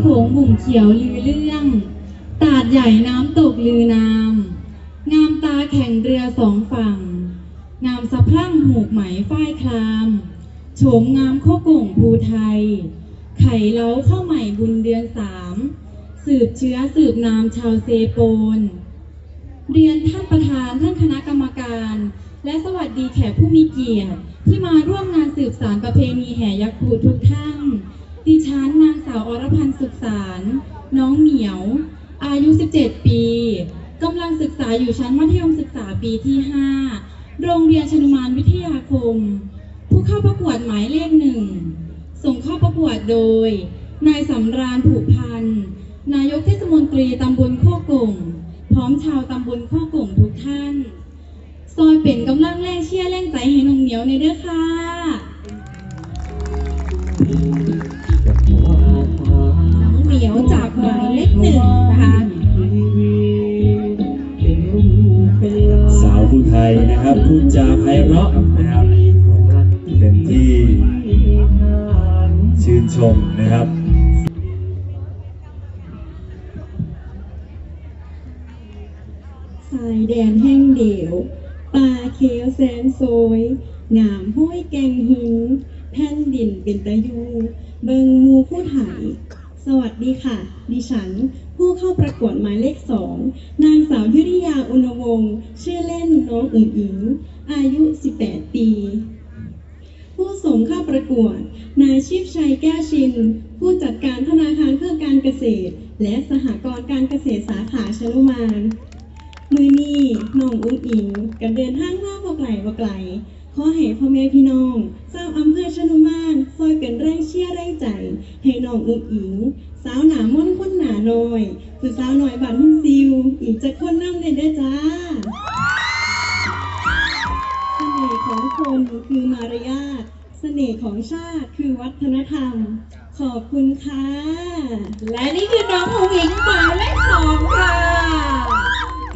โขงบุ่มเขียวลือเรื่อง ตาดใหญ่น้ำตกลือนาม งามตาแข่งเรือสองฝั่ง งามสะพรั่งหูกไหมฝ้ายคลาม โฉมงามโคโก่งภูไทย ไข่เล้าข้าวใหม่บุญเดือนสาม สืบเชื้อสืบนามชาวเซโปน เรียนท่านประธานท่านคณะกรรมการ และสวัสดีแขกผู้มีเกียรติที่มาร่วมงานสืบสารประเพณีแห่ยักษ์ภูทุกท่าน ดิฉันนางสาวอรพันธ์สุขสารน้องเหมียว อายุ 17 ปีกำลังศึกษาอยู่ชั้นมัธยมศึกษาปีที่ 5 โรงเรียนชนุมานวิทยาคม ผู้เข้าประกวดหมายเลขหนึ่ง ส่งเข้าประกวดโดย นายสำราญผูกพันธ์นายกเทศมนตรีตำบลโคกงพร้อมชาวตำบลโคกงทุกท่าน ซอยเป็นกำลังแรงเชียร์แรงใจให้น้องเหนียวในเด้อค่ะ นะครับพูดจาไพเราะนะครับ เป็นที่ชื่นชมนะครับชายแดนแห้งเดี่ยวป่าเขียวแสนโซยงามห้วยแกงหิน แผ่นดินเป็นตะยู เบิงมูผู้ไทย สวัสดีค่ะ ดิฉัน ผู้เข้าประกวดหมายเลขสองนางสาวยุริยาอุณวงศ์ชื่อเล่นน้องอุ๋งอิงอายุ 18 ปี ผู้ส่งเข้าประกวด นายชีพชัยแก้วชิน ผู้จัดการธนาคารเพื่อการเกษตร และสหกรณ์การเกษตรสาขาชนุมานมือนี้น้องอุ้งอิงกับเดินทางมาบ่ไกลบ่ไกลขอให้พ่อแม่พี่น้องเภอชนุมา เป็นแรงเชียร์แรงใจ ให้น้องอุ้งอิง สาวหนาม่อนคนหนาหน้อยผู้สาวหน่อยบานหุ่นซิว อีกจะคนน้ำได้เด้จ้าเสน่ห์ของคนคือมารยาทเสน่ห์ของชาติคือวัฒนธรรม ขอบคุณค่ะ และนี่คือน้องหงอิงหมายเลขสองค่ะ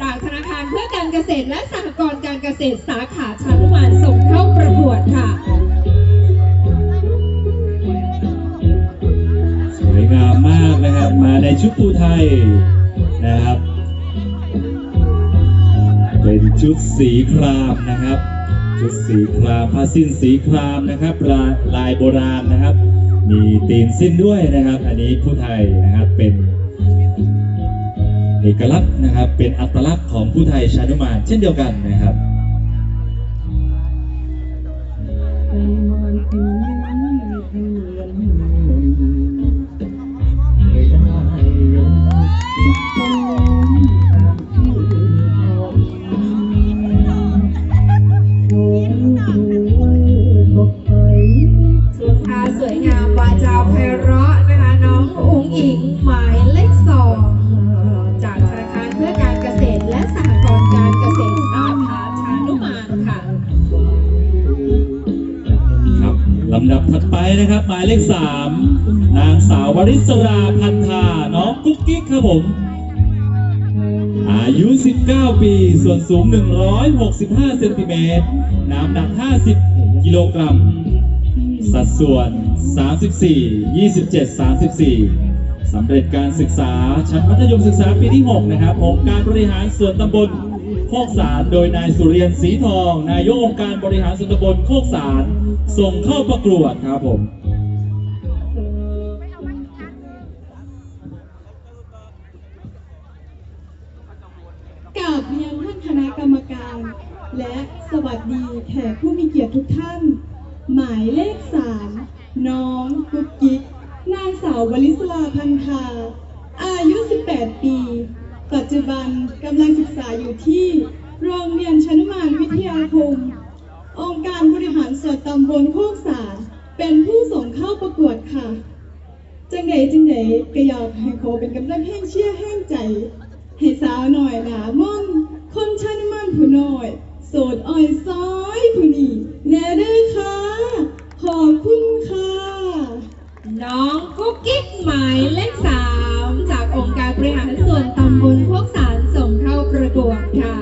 จากธนาคารเพื่อการเกษตรและสหกรณ์การเกษตรสาขาชานุมานส่งเข้าประกวดค่ะ งามมากนะครับ มาในชุดภูไทยนะครับ เป็นชุดสีครามนะครับ ชุดสีครามผ้าสิ้นสีครามนะครับลายลายโบราณนะครับ มีตีนสิ้นด้วยนะครับ อันนี้ผู้ไทยนะครับเป็นเอกลักษณ์นะครับ เป็นอัตลักษณ์ของผู้ไทยชานุมานเช่นเดียวกันนะครับ นะครับ หมายเลขสามนางสาววริศราพันธาน้องกุ๊กกิ๊กครับผม อายุ 19 ปี ส่วนสูง 165 เซนติเมตร น้ำหนัก 50 กิโลกรัม สัดส่วน 34 27 34 สำเร็จการศึกษาชั้นมัธยมศึกษาปีที่ 6 นะครับ องค์การบริหารส่วนตำบล คกสารโดยนายสุเรียนศรีทอง นายกองค์การบริหารส่วนตำบลโคกสารส่งเข้าประกวดครับผมกราบเรียนท่านคณะกรรมการ และสวัสดีแขกผู้มีเกียรติทุกท่าน หมายเลขสามน้องกุ๊กกิ๊กนางสาววลิศลาพันธาอายุ 18 ปี ปัจจุบันกำลังศึกษาอยู่ที่โรงเรียนชนุมานวิทยาคม องค์การบริหารส่วนตำบลโคกสารเป็นผู้ส่งเข้าประกวดค่ะ จังไหนจังไหนก็อยากให้ เขาเป็นกำลังแห้งเชียร์แห้งใจ ให้สาวหน่อยหนาม่อนคนชันมันผู้น้อย โสดอ่อยซ้อยผู้นี้แน่เด้อค่ะ ขอบคุณค่ะ น้องกุ๊กกิ๊กหมายเลขสามจากองค์การบริหารส่วนตำบลพวกสารส่งเข้าประกวดค่ะ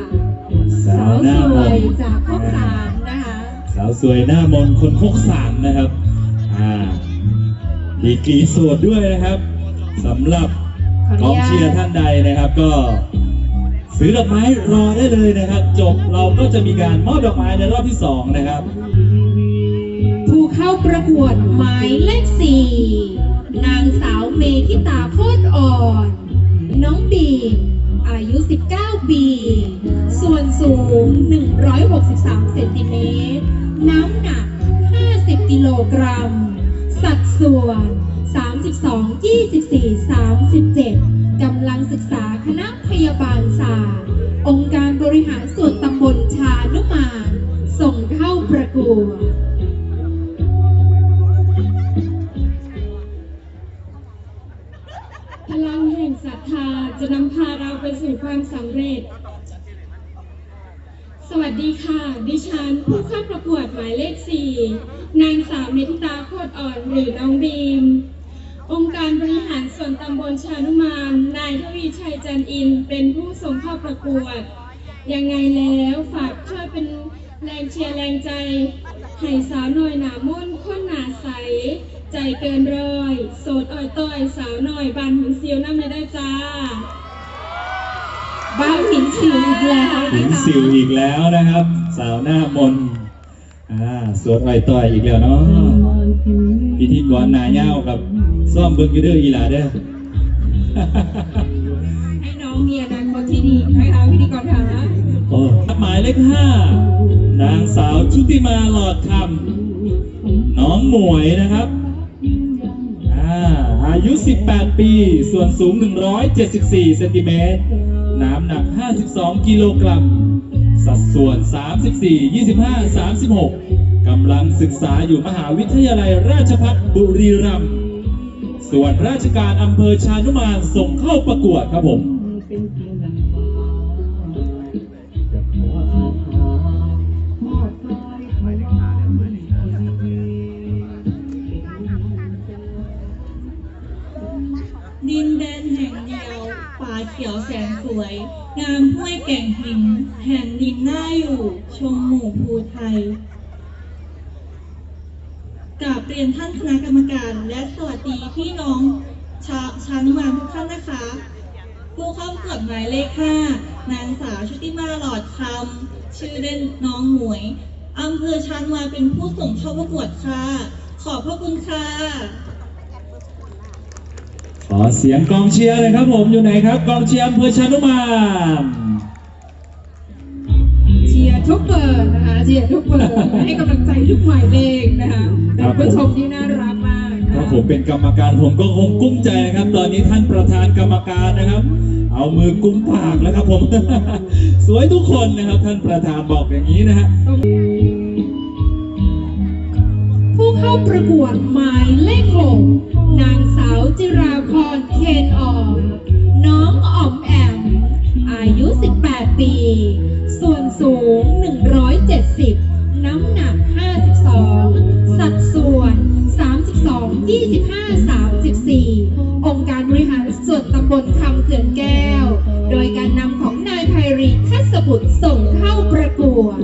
สาสาววหน้าสมวยนต์จากพวกสารนะคะ สาวสวยหน้ามนต์คนโคกสารนะครับ อ่าดีกรีโสดด้วยนะครับ สำหรับขออกนุองญาตเชียร์ท่านใดนะครับก็ซื้อดอกไม้รอได้เลยนะครับ จบเราก็จะมีการมอบดอกไม้ในรอบที่สองนะครับ ผู้เข้าประกวดหมายเลขสี่นางสาวเมธิตาโคตรอ่อน น้องบีมอายุ 19 ปี ส่วนสูง 163 เซนติเมตร น้ำหนัก 50 กิโลกรัม สัดส่วน 32 24 37 กำลังศึกษาคณะพยาบาลศาสตร์ องค์การบริหารส่วนตำบลชานุมาน ส่งเข้าประกวดพลังแห่งศรัทธาจะนำพาเราไปสู่ความสำเร็จ สวัสดีค่ะ ดิฉันผู้เข้าประกวดหมายเลข 4 นางสาวเมธิตาโคตรอ่อนหรือน้องบีม องค์การบริหารส่วนตำบลชานุมาน นายทวีชัยจันอิน เป็นผู้ส่งเข้าประกวด ยังไงแล้วฝากช่วยเป็นแรงเชียร์แรงใจให้สาวหน่อยหนามุ่นค้นหนาใส ใจเกินร้อย โสดอ่อยต้อยสาวหน่อยบานหินเซียวน้ำไม่ได้จ้าบ้านหินสิวอีกแล้วถึนะงคะสิวอีกแล้วนะครับ สาวหน้ามนต์อ่าสวดอ่อยต่อยอีกแล้วเนาะพิธีกรหนาเย้ากับ ซ่อมเบิร์กยูเดอร์อีหลาเด้อให้น้องมีอนาคตที่ดีนะคะพิธีกรคะโอ้หมายเลขห้านางสาวชุติมาหลอดคำน้องหมวยนะครับอ่าอายุ 18 ปี ส่วนสูง 174 เซนติเมตร น้ำหนัก 52 กิโลกรัม สัดส่วน 34 25 36 กำลังศึกษาอยู่มหาวิทยาลัยราชภัฏบุรีรัมย์ ส่วนราชการอำเภอชานุมานส่งเข้าประกวดครับผม ดินแดนแห่งเดียวป่าเขียวแสนสวย งามห้วยแก่งหิน แห่งดินน่าอยู่ ชมหมู่ภูไทย ยนท่านคณะกรรมการ และสวัสดีพี่น้องชาชานุมานทุกท่านนะคะ ผู้เข้าประกวดหมายเลขห้านางสาวชุติมาหลอดคำชื่อเล่นน้องหมวยอำเภอชานุมานเป็นผู้ส่งเข้าประกวดค่ะ ขอบพระคุณค่ะ ขอเสียงกองเชียร์เลยครับผมอยู่ไหนครับ กองเชียร์อำเภอชานุมาน เชียร์ทุกเบอร์ให้กำลังใจทุกหมายเลขนะคะเป็นผู้ชมที่น่ารักมากนะถ้าคะผมเป็นกรรมการผมก็คงกุ้มใจนะครับ ตอนนี้ท่านประธานกรรมการนะครับ เอามือกุมปากแล้วครับผม สวยทุกคนนะครับ ท่านประธานบอกอย่างนี้นะฮะ ผู้เข้าประกวดหมายเลขหกนางสาวจิราพรเคนออม น้องอ๋อมแอม อายุ 18 ปี ส่วนสูง 170น้ำหนัก 52 สัดส่วน 32 25 34 องค์การบริหารส่วนตำบลคำเขื่อนแก้ว โดยการนำของนายไพรีทัศบุตรส่งเข้าประกวด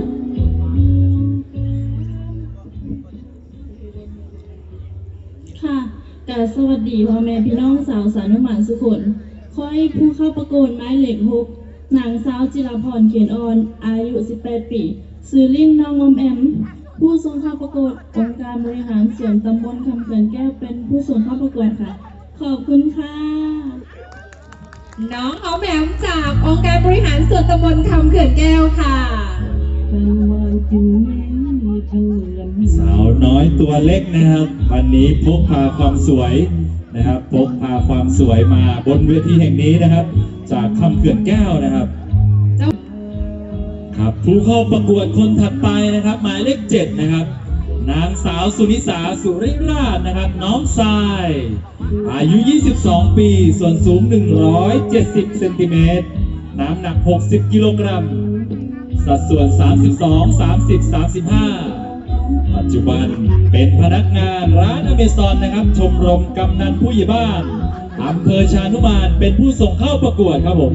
ค่ะกาสวัสดีพ่อแม่พี่น้องสาวสานุมานสุขนขอให้ผู้เข้าประกวดไม้เหล็กหกนางสาวจิราพรเขียนอ่อน อายุ 18 ปี ซื้อลิ่นน้องอมแอม ผู้ทรงเข้าประกวดองค์การบริหารส่วนตำบลคำเขื่อนแก้วเป็นผู้ส่งเข้าประกวดค่ะ ขอบคุณค่ะ น้องเอาแหมมจากองค์การบริหารส่วนตำบลคำเขื่อนแก้วค่ะสาวน้อยตัวเล็กนะครับ วันนี้พกพาความสวยนะครับพกพาความสวยมาบนเวทีแห่งนี้นะครับ จากคำเขื่อนแก้วนะครับ ครับผู้เข้าประกวดคนถัดไปนะครับ หมายเลขเจ็ดนะครับ นางสาวสุนิสาสุริราชนะครับ น้องทราย อายุ 22 ปี ส่วนสูง 170 เซนติเมตรน้ำหนัก 60 กิโลกรัม สัดส่วน 32 30 35 ปัจจุบันเป็นพนักงานร้านอเมซอนนะครับ ชมรมกำนันผู้ใหญ่บ้านอำเภอชานุมานเป็นผู้ส่งเข้าประกวดครับผม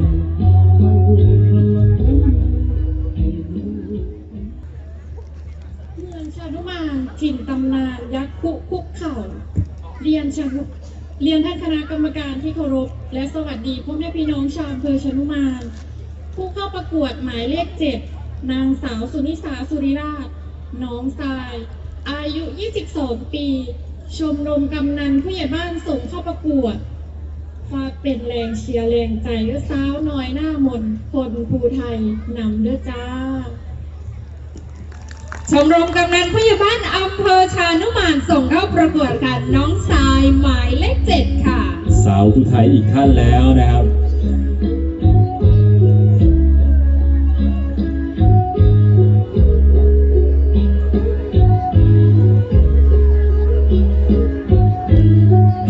รรมการที่เคารพและสวัสดีพ่อแม่พี่น้องชาวอำเภอชนุมาน ผู้เข้าประกวดหมายเลขเจ็ดนางสาวสุนิสาสุริราชน้องทราย อายุ 22 ปี ชมรมกำนันผู้ใหญ่บ้านส่งเข้าประกวดฝากเป็นแรงเชียร์แรงใจเด้อสาวน้อยหน้ามนคนภูไทยนำเด้อจ้า ชมรมกำนันผู้ใหญ่บ้านอำเภอชานุมานส่งเข้าประกวดค่ะน้องทรายหมายเลขเจ็ดค่ะ สาวผู้ไทยอีกท่านแล้วนะครับ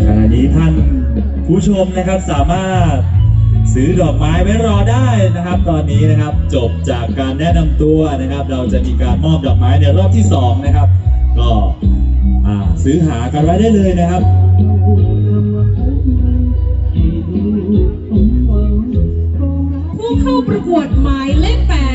ขณะนี้ท่านผู้ชมนะครับสามารถซื้อดอกไม้ไว้รอได้นะครับ ตอนนี้นะครับจบจากการแนะนำตัวนะครับ เราจะมีการมอบดอกไม้ในรอบที่สองนะครับ ก็ซื้อหากันไว้ได้เลยนะครับ วดหมายเลขแปด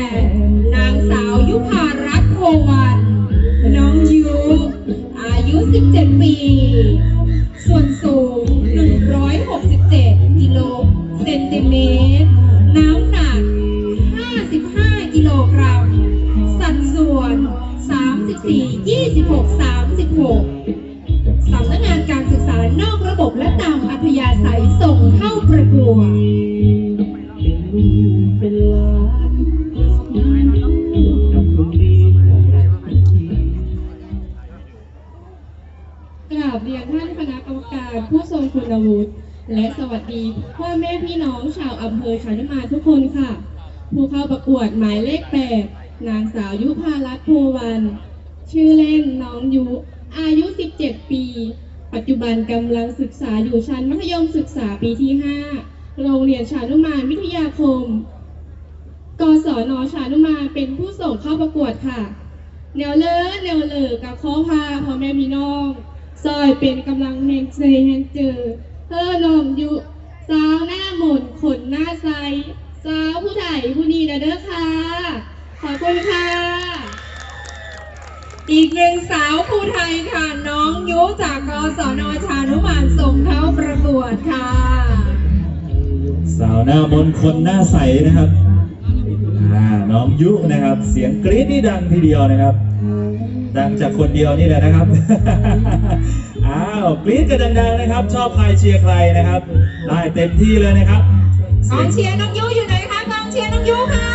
คุณวุฒิและสวัสดีพ่อแม่พี่น้องชาวอำเภอชานุมานทุกคนค่ะ ผู้เข้าประกวดหมายเลขแปดนางสาวยุพารัตน์โพวัน ชื่อเล่นน้องยุอายุ 17 ปี ปัจจุบันกำลังศึกษาอยู่ชั้นมัธยมศึกษาปีที่ 5 โรงเรียนชานุมานวิทยาคม กศนชานุมานเป็นผู้ส่งเข้าประกวดค่ะแนวเลอแนวเลอกับข้อพาพ่อแม่พี่น้อง ซอยเป็นกำลังแห่งใจแห่งเจอเธอนมอยู่สาวหน้าหมนขนหน้าใสสาวผู้ไทยผู้ดีนะเด้อค่ะ ขอบคุณค่ะ อีกหนึ่งสาวผู้ไทยค่ะ น้องยุจากกศนชานุมานส่งเข้าประกวดค่ะ สาวหน้ามนคนหน้าใสนะครับน้องยุนะครับ เสียงกรี๊ดนี่ดังทีเดียวนะครับ ดังจากคนเดียวนี่แหละนะครับ อ้าวกรี๊ดกันดังๆนะครับ ชอบใครเชียร์ใครนะครับ ได้เต็มที่เลยนะครับกองเชียร์น้องยุอยู่ไหนคะกองเชียร์น้องยุค่ะ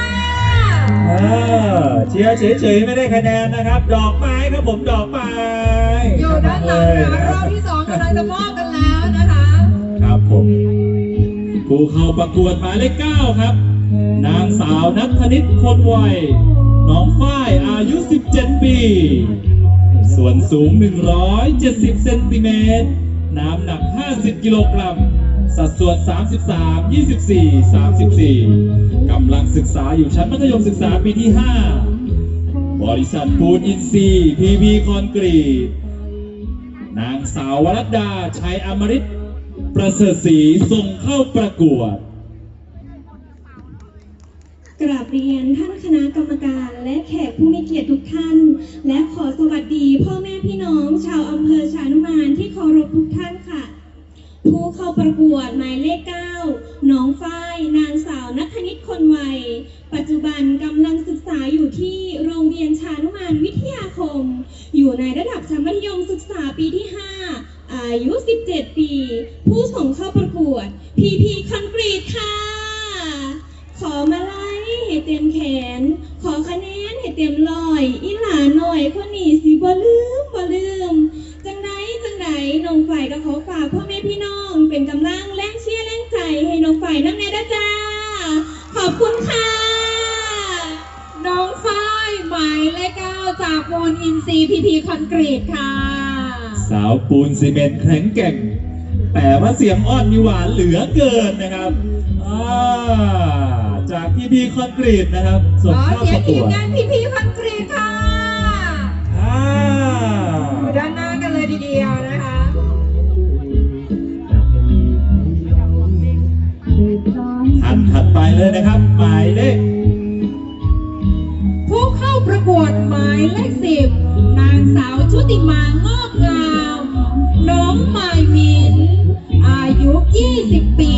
เออเชียร์เฉยๆไม่ได้คะแนนนะครับ ดอกไม้ครับผมดอกไม้อยู่ด้านหลังเลยค่ะนะรคอรับบที่สองกำลังจะมอบกันแล้วนะคะ ครับผมผู้เข้าประกวดหมายเลขเก้าครับ นางสาวนัทนิตคนไว น้องฝ้ายอายุ 17 ปี ส่วนสูง 170 เซนติเมตร น้ำหนัก 50 กิโลกรัม สัดส่วน 33 24 34 กำลังศึกษาอยู่ชั้นมัธยมศึกษาปีที่ 5 บริษัทปูนอินซีพีพีคอนกรีต นางสาววรัตดา ชัยอมริต ประเสริฐศรีส่งเข้าประกวด กราบเรียนท่านคณะกรรมการและแขกผู้มีเกียรติทุกท่าน และขอสวัสดีพ่อแม่พี่น้องชาวอำเภอชานุมานที่เคารพทุกท่านค่ะ ผู้เข้าประกวดหมายเลขเก้าน้องฝ้ายนางสาวนัทนิตคนไวปัจจุบันกำลังศึกษาอยู่ที่โรงเรียนชานุมานวิทยาคม อยู่ในระดับชั้นมัธยมศึกษาปีที่ 5 อายุ 17 ปี ผู้ส่งเข้าประกวด PP คอนกรีตค่ะ ขอมาล่ ให้เต็มแขน ขอคะแนนให้เต็มร้อย อีหลาหน่อยคนนี้สิบ่ลืมบ่ลืม จังไดจังไดน้องฝ่ายก็ขอฝากพ่อแม่พี่น้อง เป็นกำลังแรงเชียร์แรงใจให้น้องฝ่ายน้ำในด้จ้า ขอบคุณค่ะ น้องฝ้ายหมายเลขเก้าจากปูนอินซีพีพีคอนกรีตค่ะ สาวปูนซีเมนต์แข็งแกร่ง แต่ว่าเสียงอ่อนมีหวานเหลือเกินนะครับอ่า จากพีพีคอนกรีตนะครับส่งขอเข้าเสีปยงระกทีวมดงานพีพีคอนกรีตค่ะอ่าอยู่ด้านหน้ากันเลยทีเดียวนะคะ ท่านถัดไปเลยนะครับ หมายเลขผู้เข้าประกวดหมายเลขสิบนางสาวชุติมางอกงาม น้องไมายมิน20 ปี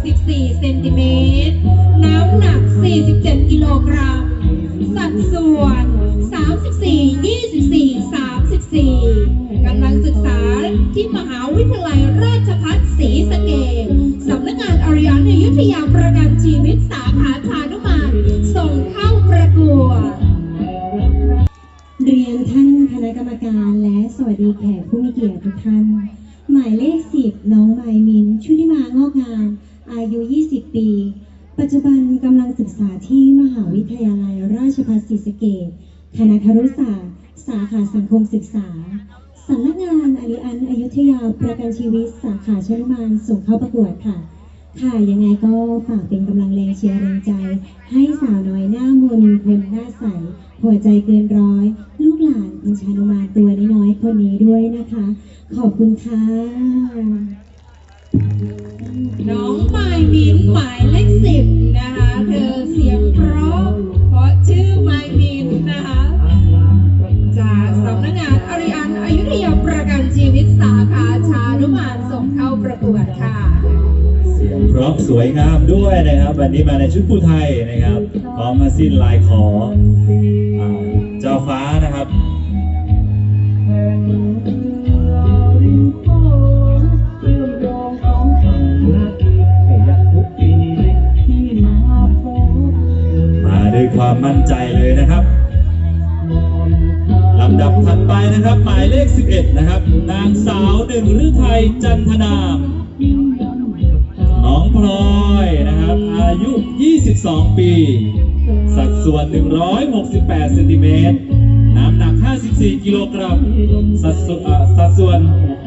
64 เซนติเมตร น้ำหนัก 47 กิโลกรัม สัดส่วน 34 24 34 กำลังศึกษาที่มหาวิทยาลัยราชภัฏศรีสะเกษสำนักงานอริยนอยุธยาประกันชีวิตสาขาชานุมานส่งเข้าประกวด เรียนท่านคณะกรรมการและสวัสดีแขกผู้มีเกียรติทุกท่าน หมายเลขสิบน้องไมมินชุติมางอกงาม อายุ 20 ปี ปัจจุบันกำลังศึกษาที่มหาวิทยาลัยราชภัฏศรีสะเกษคณะครุศาสตร์ สาขาสังคมศึกษาสำนักงานอริอันอยุธยาประกันชีวิตสาขาชลมานส่งเข้าประกวดค่ะ ค่ะยังไงก็ฝากเป็นกำลังแรงเชียร์แรงใจ ให้สาวน้อยหน้ามนคนหน้าใส หัวใจเกินร้อย ลูกหลานคุณชานุมาตัวน้อยๆคนนี้ด้วยนะคะ ขอบคุณค่ะ น้องไมายมิ้นหมายเลขสิบนะคะเธอเสียงเพราะเพราะชื่อไมายมิ้นนะคะจากสำนักงานอริอันอายุธยาประกันชีวิตสาขาชานุมานส่งเข้าประกวดค่ะ เสียงเพราะสวยงามด้วยนะครับวันนี้มาในชุดผู้ไทยนะครับพร้อมมาสิ้นลายขออเจ้าฟ้านะครับ มั่นใจเลยนะครับลำดับถัดไปนะครับ หมายเลข 11 นะครับ นางสาวหนึ่งฤทัยจันทนามน้องพลอยนะครับ อายุ 22 ปี สัดส่วน 168เซนติเมตรน้ำหนัก 54 กิโลกรัม สัดส่วนอ่สัดส่วน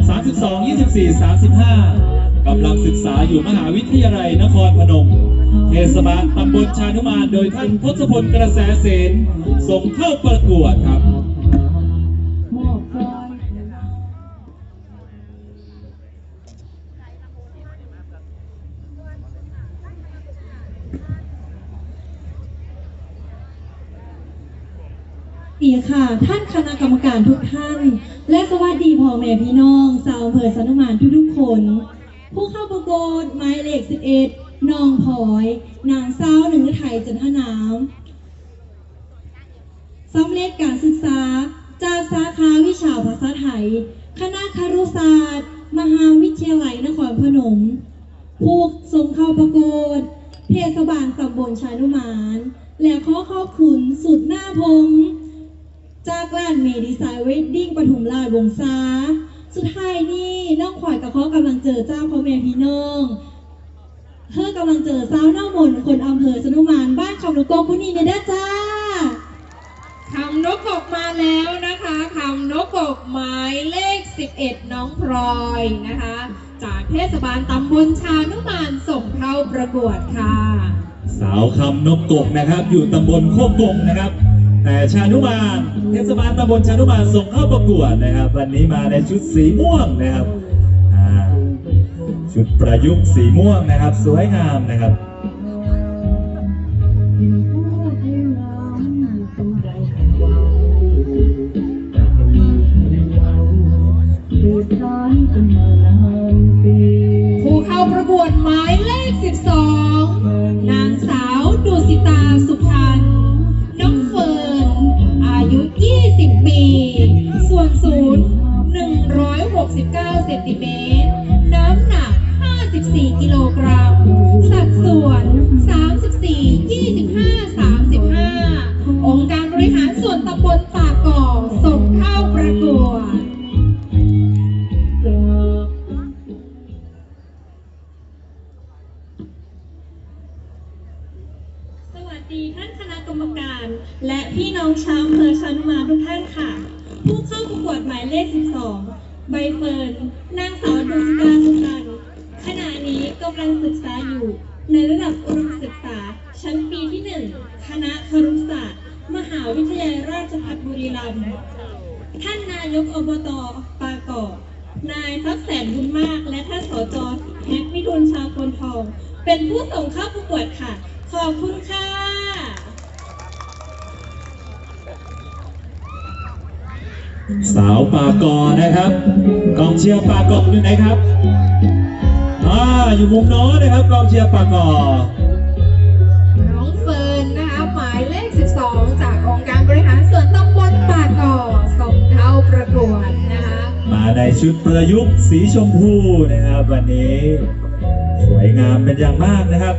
32 24 35กำลังศึกษาอยู่มหาวิทยาลัยนครพนม เทศบาลตำบลชานุมานโดยท่านทศพลกระแสเสนส่งเข้าประกวดครับดีค่ะท่านคณะกรรมการทุกท่าน และสวัสดีพ่อแม่พี่น้องชาวอำเภอสนุมานทุกๆคน ผู้เข้าประกวดหมายเลข 11 น้องพลอยนางสาวหนึ่งไทยจันทนามสำเร็จการศึกษา จากสาขาวิชาภาษาไทย คณะคารุศาสตร์ มหาวิทยาลัยนครพนม ผู้ทรงเข้าประกวดเทศบาลตำบลชานุมาน และขอขอบคุณสุดหน้าพงจากร้านเมดีไซน์เวดดิ้งปทุมราชวงศาสุดท้ายนี่น้องขวัญกับเขากำลังเจอเจ้าพ่อแม่พี่น้อง เธอกำลังเจอสาวหน้ามนคนอำเภอสนุมานบ้านคำลูกโกคุณนี่เนี่ยเด้อจ้าคำนกกกมาแล้วนะคะคำนกกกหมายเลข 11 น้องพลอยนะคะ จากเทศบาลตำบลชานุมานส่งเข้าประกวดค่ะ สาวคำนกกกนะครับ อยู่ตำบลโคกกงนะครับ แต่ชานุมานเทศบาลตำบลชานุมานส่งเข้าประกวดนะครับ วันนี้มาในชุดสีม่วงนะครับ ชุดประยุกต์สีม่วงนะครับ สวยงามนะครับ เภอชานุมาทุกท่านค่ะ ผู้เข้าประกวดหมายเลข 12 ใบเฟิร์น นางสาวดุษดาสุนันท์ขณะนี้กำลังศึกษาอยู่ในระดับ นะครับ กองเชียร์ปากกออยู่ไหนครับอ่าอยู่มุมโน้นนะครับ กองเชียร์ปากกอน้องเฟิร์นนะคะหมายเลข 12 จากองค์การบริหารส่วนตำบลปาก่อส่งเข้าประกวดนะคะมาในชุดประยุกต์สีชมพูนะครับ วันนี้ สวยงามเป็นอย่างมากนะครับ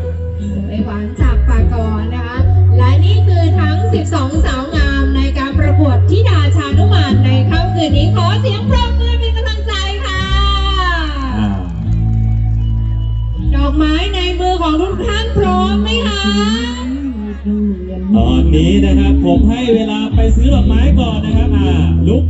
ตอนนี้นะครับผมให้เวลาไปซื้อดอกไม้ก่อนนะครับ อ่าลุก